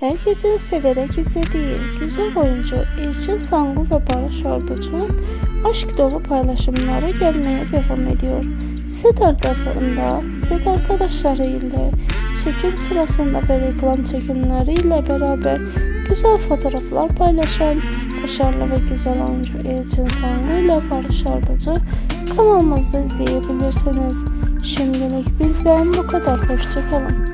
Herkesin severek izlediği güzel oyuncu Elçin Sangu ve Barış Arduç'un aşk dolu paylaşımlara gelmeye devam ediyor. Set arkasında set arkadaşları ile çekim sırasında ve reklam çekimleri ile beraber güzel fotoğraflar paylaşan başarılı ve güzel oyuncu Elçin Sangu ile Barış Arduç'u kanalımızda izleyebilirsiniz. Şimdilik bizden bu kadar. Hoşçakalın.